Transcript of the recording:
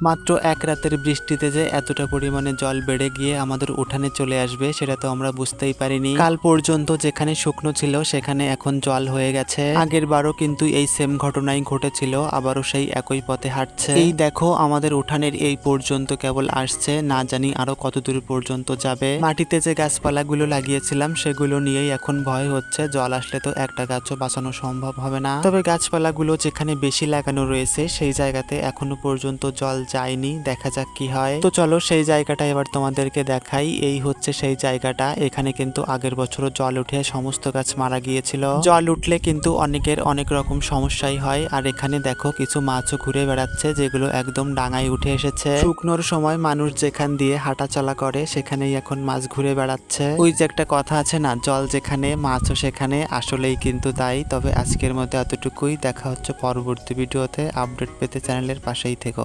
মাত্র এক রাতের বৃষ্টিতে যে এতটা পরিমাণে জল বেড়ে গিয়ে আমাদের উঠানে চলে আসবে, সেটা তো আমরা বুঝতেই পারিনি। কাল পর্যন্ত যেখানে শুকনো ছিল, সেখানে এখন জল হয়ে গেছে। আগের বারও কিন্তু এই সেম ঘটনাই ঘটেছিল, আবারও সেই একই পথে হাঁটছে। এই দেখো, আমাদের উঠানের এই পর্যন্ত কেবল আসছে, না জানি আরও কত দূর পর্যন্ত যাবে। মাটিতে যে গাছপালাগুলো লাগিয়েছিলাম, সেগুলো নিয়েই এখন ভয় হচ্ছে। জল আসলে তো একটা গাছও বাঁচানো সম্ভব হবে না। তবে গাছপালাগুলো যেখানে বেশি লাগানো রয়েছে, সেই জায়গাতে এখনও পর্যন্ত জল যায়নি, দেখা যাক কি হয়। তো চলো সেই জায়গাটা এবার তোমাদেরকে দেখাই। এই হচ্ছে সেই জায়গাটা। এখানে কিন্তু আগের বছরও জল উঠে সমস্ত গাছ মারা গিয়েছিল। জল উঠলে কিন্তু অনেকের অনেক রকম সমস্যাই হয়। আর এখানে দেখো কিছু মাছও ঘুরে বেড়াচ্ছে, যেগুলো একদম ডাঙায় উঠে এসেছে। শুকনোর সময় মানুষ যেখান দিয়ে হাঁটা চলা করে, সেখানেই এখন মাছ ঘুরে বেড়াচ্ছে। ওই যে একটা কথা আছে না, জল যেখানে, মাছও সেখানে, আসলেই কিন্তু তাই। তবে আজকের মতো এতটুকুই। দেখা হচ্ছে পরবর্তী ভিডিওতে। আপডেট পেতে চ্যানেলের পাশেই থেকো।